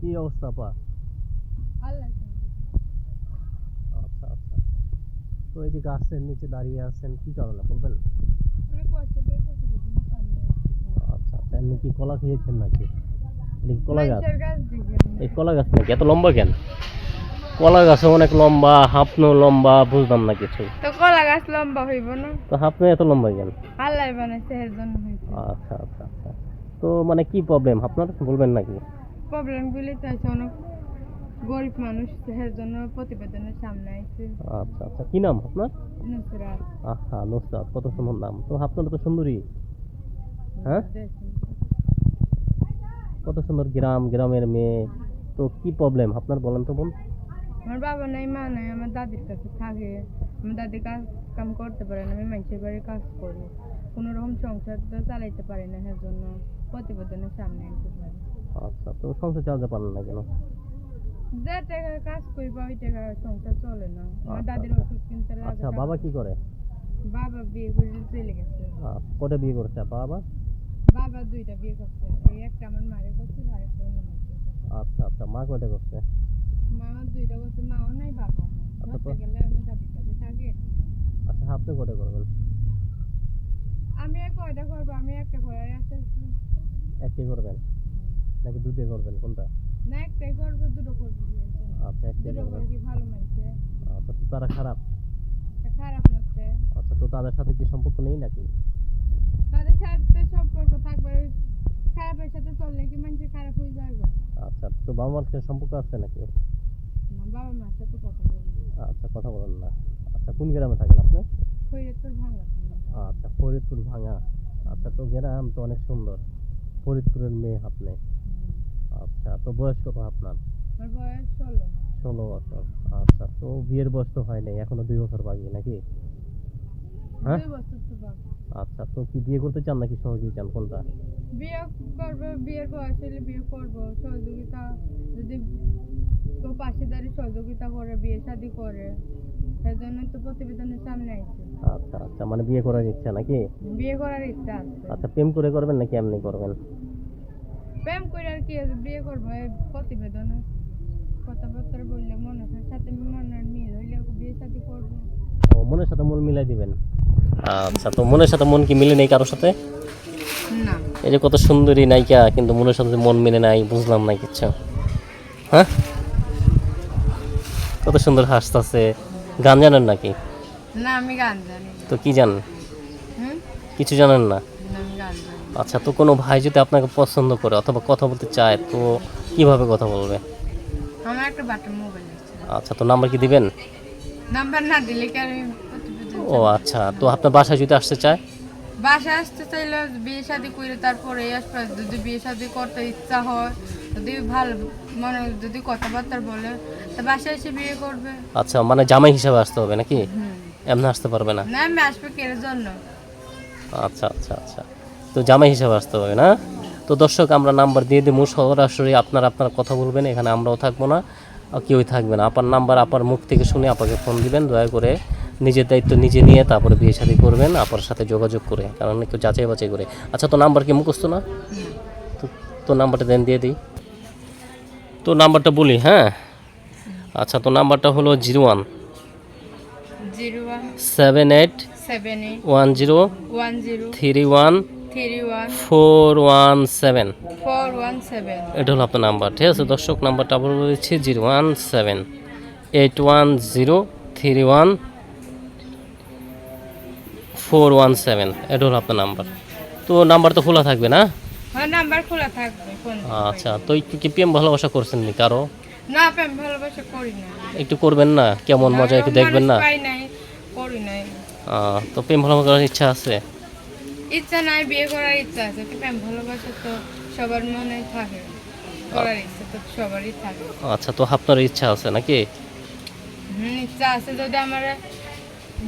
কি অবস্থা আল্লাহ আচ্ছা আচ্ছা। তো এই যে গাছের নিচে দাঁড়িয়ে আছেন কি কারণে বলবেন? আচ্ছা এমনি কি কলা খেয়েছেন নাকি? এটা কি কলা গাছ? এই কলা গাছ নাকি? এত লম্বা কেন? কলা গাছে অনেক লম্বা হাফনো লম্বা বুঝলাম না কিছু। তো কলা গাছ লম্বা হইব না। তো হাফনো এত লম্বা কেন? আল্লাহ বানাইছে এর জন্য আচ্ছা আচ্ছা আচ্ছা। তো মানে কি প্রবলেম আপনার বলবেন নাকি? প্রবলেম গুলি তো আছে অনেক গরিব মানুষ এর জন্য প্রতিবেদনের সামনে আইছে। আচ্ছা আচ্ছা কি নাম আপনার? নুসরাত। আহা নুসরাত কত সুন্দর নাম। তো আপনার তো সুন্দরী। হ্যাঁ? কত সুন্দর গ্রাম গ্রামের মেয়ে। তো কি প্রবলেম আপনার বলেন তো বোন। আমার বাবা নাই মা নাই আমার দাদির কাছে থাকে। আমার দাদি কাজ কাম করতে পারে না আমি মানুষের বাড়ি কাজ করি। কোনো রকম সংসার তো চালাইতে পারি না এর জন্য প্রতিবেদনের সামনে আইতে পারি। আচ্ছা তো সংসার চালাতে পারলেন না কেন? যে টাকা কাজ করি বা ওই টাকা সংসার চলে না। আমার আচ্ছা, দাদির আচ্ছা। ওষুধ কিনতে লাগে আচ্ছা বাবা কি করে। বাবা বিয়ে করে চলে গেছে। আহ, কটা বিয়ে করছে বাবা? বাবা দুইটা বিয়ে করছে। একটা আমার মারে করছে আর একটা। আচ্ছা আচ্ছা মা কয়টা করছে? মা দুইটা করছে মাও নাই নাই। আচ্ছা, গেলে আমি দাদির কাছে থাকি। আচ্ছা আপনি করবেন? আমি কয়টা করব? আমি একটা করে আছে। করবেন? নাকি দুটো করবেন কোনটা? না একটাই করব দুটো করব। আচ্ছা একটি দুটো করে কি ভালো মানছে আচ্ছা তো তারা খারাপ? খারাপ লাগছে। আচ্ছা তো তাদের সাথে কি সম্পর্ক নেই নাকি? তাদের সাথে সম্পর্ক থাকবে খারাপের সাথে চললে কি মানুষ খারাপ হয়ে যাবে আচ্ছা তো বাবা মার সাথে সম্পর্ক আছে নাকি? না বাবা মার সাথে কথা বলি আচ্ছা কথা বলেন না। আচ্ছা কোন গ্রামে থাকেন আপনি? খৈরতপুর ভাঙা আচ্ছা ফরিদপুর ভাঙা আচ্ছা তো গ্রাম তো অনেক সুন্দর। ফরিদপুরের মেয়ে আপনি। আচ্ছা তো বয়স কত আপনার? ষোলো। বছর। আচ্ছা তো বিয়ের বয়স তো হয় নাই এখনও দুই বছর বাকি নাকি? হ্যাঁ? আচ্ছা তো কি বিয়ে করতে চান নাকি সহজেই চান কোনটা? বিয়ে করব বিয়ের বয়স হলে বিয়ে করব। সহযোগিতা যদি কেউ পাশে দাঁড়িয়ে সহযোগিতা করে বিয়ে শাদি করে সেজন্য তো প্রতিবেদনের সামনে আইছে। আচ্ছা আচ্ছা মানে বিয়ে করার ইচ্ছা নাকি? বিয়ে করার ইচ্ছা আচ্ছা প্রেম করে করবেন নাকি এমনি করবেন? প্রেম করে আর কি বিয়ে করব প্রতিবেদনে কথাবার্তা বললে মনে হয় সাথে মনের মিল হইলে বিয়ে শাদি করব। ও মনের সাথে মন মিলাই দিবেন। আচ্ছা তো মনের সাথে মন কি মিলে নেই কারোর সাথে? না। এই যে কত সুন্দরী নায়িকা কিন্তু মনের সাথে মন মিলে নাই বুঝলাম না কিচ্ছু। হ্যাঁ? কত সুন্দর হাসতাছে। গান জানেন নাকি? না আমি গান জানি তো কি জানেন হুম? কিছু জানেন না? না, আমি গান জানি না। আচ্ছা তো কোনো ভাই যদি আপনাকে পছন্দ করে অথবা কথা বলতে চায় তো কীভাবে কথা বলবে? আমার একটা বাটার মোবাইল আছে। আচ্ছা তো নাম্বার কি দিবেন? নাম্বার না দিলে কি আমি ও আচ্ছা তো আপনার বাসায় যদি আসতে চায়? বাসা আসতে চাইলে বিয়ে শাদি করে তারপরে আসবে যদি বিয়ে শাদি করতে ইচ্ছা হয় যদি ভালো মানে যদি কথাবার্তা বলে তা বাসায় এসে বিয়ে করবে। আচ্ছা মানে জামাই হিসাবে আসতে হবে নাকি? এমনি আসতে পারবে না? না আমি আসবে কের জন্য? আচ্ছা আচ্ছা আচ্ছা। তো জামাই হিসাবে আসতে হবে না? তো দর্শক আমরা নাম্বার দিয়ে দেবো। সরাসরি আপনার আপনার কথা বলবেন এখানে আমরাও থাকব না আর কেউই থাকবে না। আপনার নাম্বার আপনার মুখ থেকে শুনে আপনাকে ফোন দিবেন দয়া করে নিজের দায়িত্ব নিজে নিয়ে তারপরে বিয়ে শাদী করবেন আপনার সাথে যোগাযোগ করে কারণ একটু যাচাই বাছাই করে। আচ্ছা তো নাম্বার কি মুখস্থ না। তো তো নাম্বারটা দেন দিয়ে দিই। তো নাম্বারটা বলি হ্যাঁ? আচ্ছা তো নাম্বারটা হলো zero one zero one seven eight seven eight one zero one zero three one four one seven এটা হলো আপনার নাম্বার ঠিক আছে? দর্শক নাম্বারটা আবার বলেছি zero one seven eight one zero three one four one seven এটা হলো আপনার নাম্বার। তো নাম্বার তো খোলা থাকবে না? নাম্বার খোলা থাকবে আচ্ছা তো একটু কি প্রেম ভালোবাসা করছেন নি কারও? না প্রেম ভালোবাসা করি না। একটু করবেন না? কেমন মজা একটু দেখবেন না? করি নাই। তো প্রেম ভালোবাসা করার ইচ্ছা আছে? ইচ্ছা নাই বিয়ে করার ইচ্ছা আছে। কিন্তু প্রেম ভালোবাসা তো সবার মনে থাকে। করার ইচ্ছা তো সবারই থাকে। আচ্ছা তো আপনার ইচ্ছা আছে নাকি? হুম ইচ্ছা আছে। যদি আমার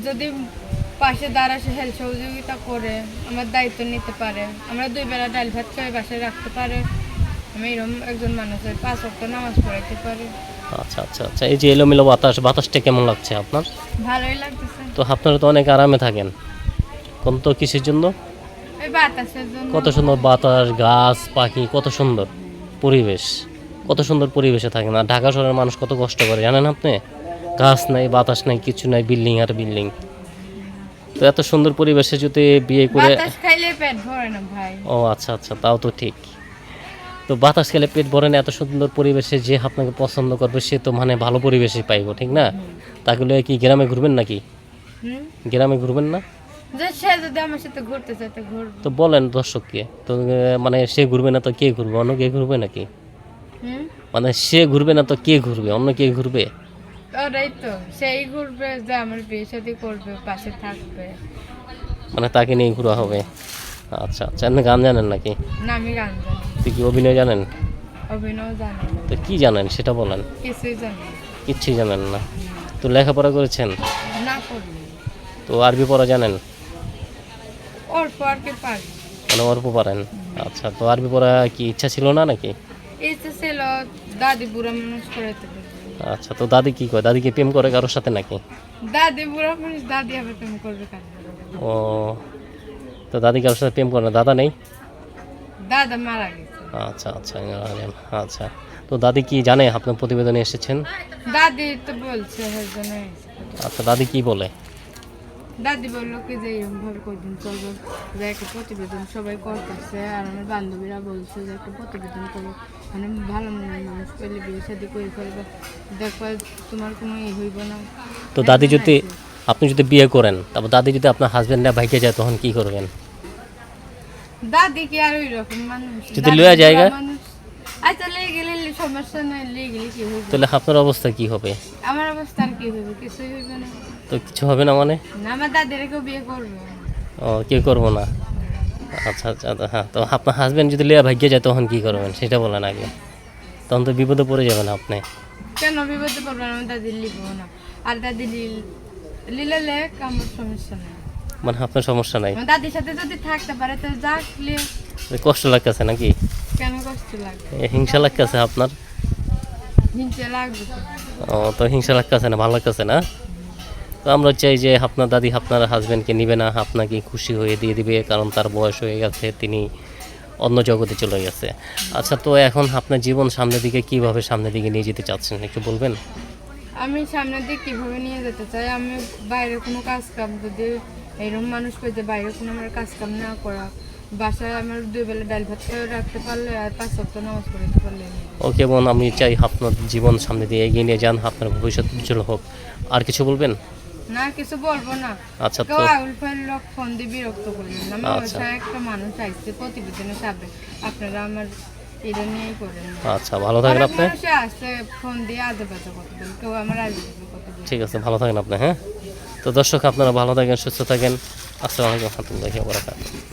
যদি পাশে দাঁড়া সে হেল্প সহযোগিতা করে আমার দায়িত্ব নিতে পারে। আমরা দুই বেলা ডাল ভাত করে বাসায় রাখতে পারে। আমি এরকম একজন মানুষের পাঁচ অক্ট নামাজ পড়াইতে পারি। আচ্ছা আচ্ছা আচ্ছা। এই যে এলোমেলো বাতাস বাতাসটা কেমন লাগছে আপনার? ভালোই লাগতেছে। তো আপনারা তো অনেক আরামে থাকেন। কোন তো কিসের জন্য? কত সুন্দর বাতাস গাছ পাখি কত সুন্দর পরিবেশ। কত সুন্দর পরিবেশে থাকে না। ঢাকা শহরের মানুষ কত কষ্ট করে জানেন আপনি? গাছ নাই বাতাস নাই কিছু নাই বিল্ডিং আর বিল্ডিং। তো এত সুন্দর পরিবেশে যদি বিয়ে করে ও আচ্ছা আচ্ছা তাও তো ঠিক। তো বাতাস খেলে পেট ভরে না এত সুন্দর পরিবেশে যে আপনাকে পছন্দ করবে সে তো মানে ভালো পরিবেশে পাইব ঠিক না? তাকে কি গ্রামে ঘুরবেন নাকি? গ্রামে ঘুরবেন না? যে সে যদি আমার সাথে ঘুরতে চায় তো ঘুরবো। তো বলেন দর্শককে তো মানে সে ঘুরবে না তো কে ঘুরবে? অন্য কে ঘুরবে নাকি? হুম? মানে সে ঘুরবে না তো কে ঘুরবে? অন্য কে ঘুরবে? ওরাই তো সেই ঘুরবে যে আমার বিয়ে শাদী করবে পাশে থাকবে। মানে তাকে নিয়ে ঘোরা হবে? আচ্ছা আচ্ছা। আপনি গান জানেন নাকি? না আমি গান জানি তুই কি অভিনয় জানেন? অভিনয় জানি না। তো কি জানেন সেটা বলেন। কিছুই জানি না। কিচ্ছুই জানেন না। তো লেখাপড়া করেছেন? না করলে তো আরবি পড়া জানেন? অল্প আর কি পারি। মানে অল্প পারেন? আচ্ছা তো আরবি পড়া কি ইচ্ছা ছিল না নাকি? ইচ্ছে ছিল দাদি বুড়া মানুষ করাইতে আচ্ছা তো দাদি কি কয়? দাদি কি প্রেম করে কারোর সাথে নাকি? দাদি বুড়া মানুষ দাদি আবার তুমি করবে কেন? ও তো দাদি কারোর সাথে প্রেম করে না? দাদা নেই? দাদা মারা গেছে। আচ্ছা আচ্ছা আচ্ছা। তো দাদি কি জানে? আপনার প্রতিবেদনে এসেছেন? দাদি তো বলছে। আচ্ছা দাদি কি বলে? দাদি বলল কি যে এরকম ভাবে কদিন চলবে যে একটা প্রতিবেদন সবাই করতেছে আর আমার বান্ধবীরা বলছে যে একটা প্রতিবেদন করো মানে ভালো মনের মানুষ পেলে বিয়ে শাদি করে ফেলবে। দেখো তোমার কোনো ই হইব না। তো দাদি যদি আপনি যদি বিয়ে করেন তারপর দাদি যদি আপনার হাজবেন্ডরা ভাইকে যায় তখন কি করবেন? দাদি কি আর ওই রকম মানুষ? যদি জায়গা? আচ্ছা লেগে গেলে সমস্যা নাই লেগে গেলে কি হইবে? তাহলে আপনার অবস্থা কি হবে? আমার অবস্থা আর কি হবে কিছুই হইবে না। তো কিছু হবে না মানে? আমার দাদিরা বিয়ে করবে। ও কে করব না। আচ্ছা আচ্ছা হ্যাঁ তো আপনার হাজবেন্ড যদি লেয়া ভাগ্যে যায় তখন কি করবেন? সেটা বলেন আগে। তখন তো বিপদে পড়ে যাবেন আপনি। কেন বিপদে পড়বে না আমার দাদি লিব না। আর দাদি লিলে লেখ আমার সমস্যা নেই। মানে আপনার সমস্যা নাই? দাদির সাথে যদি থাকতে পারে তো যাক কষ্ট লাগতেছে নাকি? কেন কষ্ট লাগবে এ, হিংসা লাগতেছে আপনার? হিংসে লাগবে ও তো হিংসা লাগতেছে না ভালো লাগতেছে না? তো আমরা চাই যে আপনার দাদি আপনার হাজব্যান্ডকে নিবে না আপনাকে খুশি হয়ে দিয়ে দিবে কারণ তার বয়স হয়ে গেছে তিনি অন্য জগতে চলে গেছে। আচ্ছা তো এখন আপনার জীবন সামনের দিকে কীভাবে সামনের দিকে নিয়ে যেতে চাচ্ছেন একটু বলবেন? আমি সামনের দিকে কীভাবে নিয়ে যেতে চাই? আমি বাইরে কোনো কাজ কাম যদি এরকম মানুষ যে বাইরে কোনো আমার কাজ কাম না করা বাসায় আমার দুই বেলা ডাল ভাত রাখতে পারলে আর পাঁচ সপ্তাহ নামাজ পড়তে পারলে ওকে বোন আমি চাই আপনার জীবন সামনে দিয়ে এগিয়ে নিয়ে যান আপনার ভবিষ্যৎ উজ্জ্বল হোক। আর কিছু বলবেন? না কিছু বলব না। আচ্ছা তো আউল ফাইল লোক ফোন দিয়ে বিরক্ত করলেন। না আচ্ছা। একটা মানুষ আইছে প্রতিবেদনে আপনারা আমার এটা নিয়েই করেন আচ্ছা ভালো থাকেন আপনি। আসছে ফোন দিয়ে আজে বাজে কথা কেউ আমার আজে বাজে ঠিক আছে ভালো থাকেন আপনি হ্যাঁ? তো দর্শক আপনারা ভালো থাকেন সুস্থ থাকেন। আসসালামু আলাইকুম রহমতুল্লাহি ওয়া বারাকাতুহু।